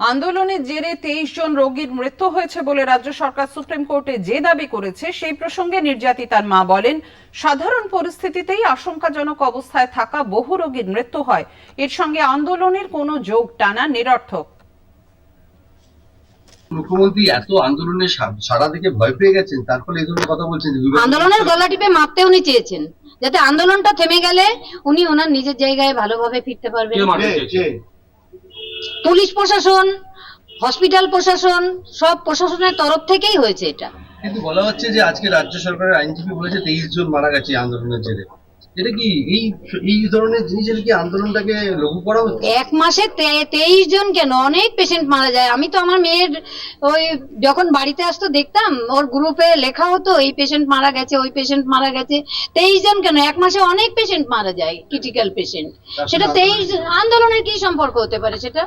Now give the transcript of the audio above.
আন্দোলনের জেরে তেইশ জন রোগীর মৃত্যু হয়েছে বলে রাজ্য সরকার সুপ্রিম কোর্টে যে দাবি করেছে সেই প্রসঙ্গে নির্যাতিতার মা বলেন সাধারণ পরিস্থিতিতেই আশঙ্কাজনক অবস্থায় থাকা বহু রোগীর মৃত্যু হয়। এর সঙ্গে আন্দোলনের কোনো যোগ টানা নিরর্থক। মুখ্যমন্ত্রী এত আন্দোলনের সা- সাড়া থেকে ভয় পেয়ে গেছেন তার ফলে এই ধরনের কথা বলছেন আন্দোলনের গলা টিপে মারতে উনি চেয়েছেন। যাতে আন্দোলনটা থেমে গেলে উনি ওনার নিজের জায়গায় ভালোভাবে ফিরতে পারবেন? পুলিশ প্রশাসন হসপিটাল প্রশাসন সব প্রশাসনের তরফ থেকেই হয়েছে এটা। কিন্তু বলা হচ্ছে যে আজকে রাজ্য সরকারের আইনজীবী বলেছে তেইশ জন মারা গেছে আন্দোলনের জেরে। এটা কি এই এই ধরনের জিনিসের কি আন্দোলনটাকে লঘু করা হচ্ছে? এক মাসে তেইশ জন কেন? অনেক পেশেন্ট মারা যায়। আমি তো আমার মেয়ের ওই যখন বাড়িতে আসতো দেখতাম ওর গ্রুপে লেখা হতো এই পেশেন্ট মারা গেছে ওই পেশেন্ট মারা গেছে। তেইশ জন কেন? এক মাসে অনেক পেশেন্ট মারা যায় ক্রিটিক্যাল পেশেন্ট সেটা তেইশ আন্দোলনের কি সম্পর্ক হতে পারে সেটা?